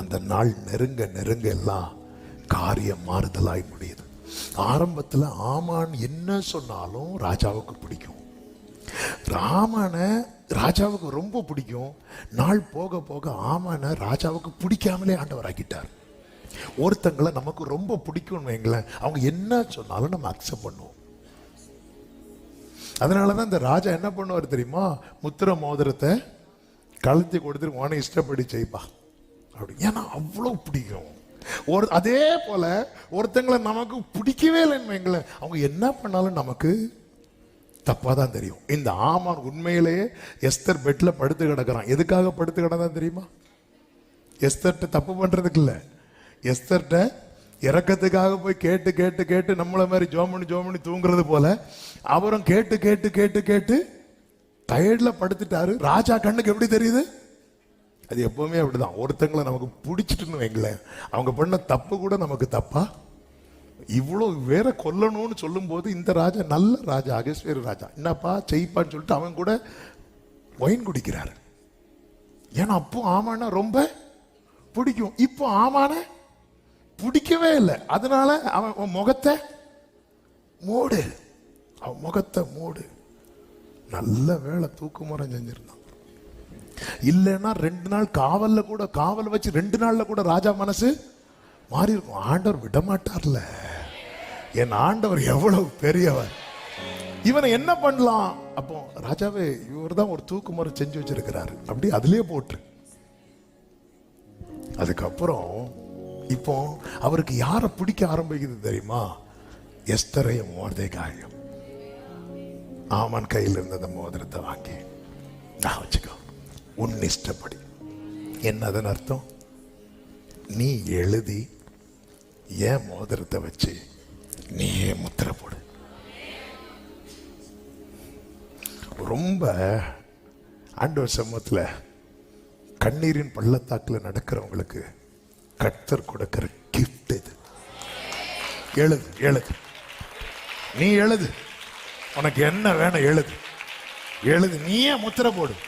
அந்த நாள் நெருங்க நெருங்க எல்லாம் காரியம் மாறுதலாய் முடியுது. ஆரம்பத்தில் ஆமான் என்ன சொன்னாலும் ராஜாவுக்கு பிடிக்கும். ராமனை ராஜாவுக்கு ரொம்ப பிடிக்கும். நாள் போக போக ஆமானை ராஜாவுக்கு பிடிக்காமலே ஆண்டவராக்கிட்டார். ஒருத்தங்களை நமக்கு ரொம்ப பிடிக்கும்னு வைங்களேன் அவங்க என்ன சொன்னாலும் நம்ம அக்செப்ட் பண்ணுவோம். அதனால தான் இந்த ராஜா என்ன பண்ணுவார் தெரியுமா? முத்திர மோதிரத்தை கழுத்தி கொடுத்துட்டு உன இஷ்டப்படி செய்ப்பா. அப்படி. ஏன்னா அவ்வளோ பிடிக்கும். ஒரு அதே போல ஒருத்தங்களை நமக்கு பிடிக்கவே இல்லைன்னு வைங்களேன் அவங்க என்ன பண்ணாலும் நமக்கு தப்பாக தான் தெரியும். இந்த ஆமான் உண்மையிலேயே எஸ்தர் பெட்டில் படுத்து கிடக்கிறான். எதுக்காக படுத்து கிடந்தான் தெரியுமா? எஸ்தர்கிட்ட தப்பு பண்ணுறதுக்கு இல்லை. எஸ்தர்கிட்ட இறக்கத்துக்காக போய் கேட்டு கேட்டு கேட்டு நம்மளை மாதிரி ஜோமணி ஜோமணி தூங்குறது போல அவரும் கேட்டு கேட்டு கேட்டு கேட்டு டயர்டில் படுத்துட்டாரு. ராஜா கண்ணுக்கு எப்படி தெரியுது? அது எப்பவுமே அப்படிதான். ஒருத்தங்களை நமக்கு பிடிச்சிட்டுன்னு வைங்களேன். அவங்க பண்ண தப்பு கூட நமக்கு தப்பா? இவ்வளோ வேற கொல்லணும்னு சொல்லும்போது இந்த ராஜா நல்ல ராஜா அகஸ்வேரு ராஜா. என்னப்பா செய்ப்பான்னு சொல்லிட்டு அவன் கூட ஒயின் குடிக்கிறாரு. ஏன்னா அப்போ ஆமானா ரொம்ப பிடிக்கும். இப்போ ஆமான பிடிக்கவே இல்லை. அதனால அவன் முகத்தை மூடு. அவன் முகத்தை மூடு. நல்ல வேலை தூக்குமுறை செஞ்சிருந்தான். இல்லைன்னா ரெண்டு நாள் காவலில் கூட காவல் வச்சு ரெண்டு நாளில் கூட ராஜா மனசு மாறி இருக்கும் ஆண்டவர் விடமாட்டார்ல. என் ஆண்டவர் எவ்வளவு பெரியவர். இவனை என்ன பண்ணலாம்? அப்போ ராஜாவே இவர் தான் ஒரு தூக்கு முறை செஞ்சு வச்சிருக்கிறாரு. அப்படி அதுலேயே போட்டு அதுக்கப்புறம் இப்போ அவருக்கு யாரை பிடிக்க ஆரம்பிக்குது தெரியுமா? எஸ்தரையும் மோதே காயம் ஆமன் கையில் இருந்த அந்த மோதிரத்தை வாங்கி நான் வச்சு உன் இஷ்டப்படி என்ன அதன் அர்த்தம்? நீ எழுதி ஏன் மோதிரத்தை வச்சு நீயே முத்திரை போடு. ரொம்ப ஆண்டவர் சமூகத்தில் கண்ணீரின் பள்ளத்தாக்கில் நடக்கிறவங்களுக்கு கர்த்தர் கொடுக்கிற கிஃப்ட் இது. எழுது எழுது. நீ எழுது. உனக்கு என்ன வேணும் எழுது. எழுது நீயே முத்திரை போடு.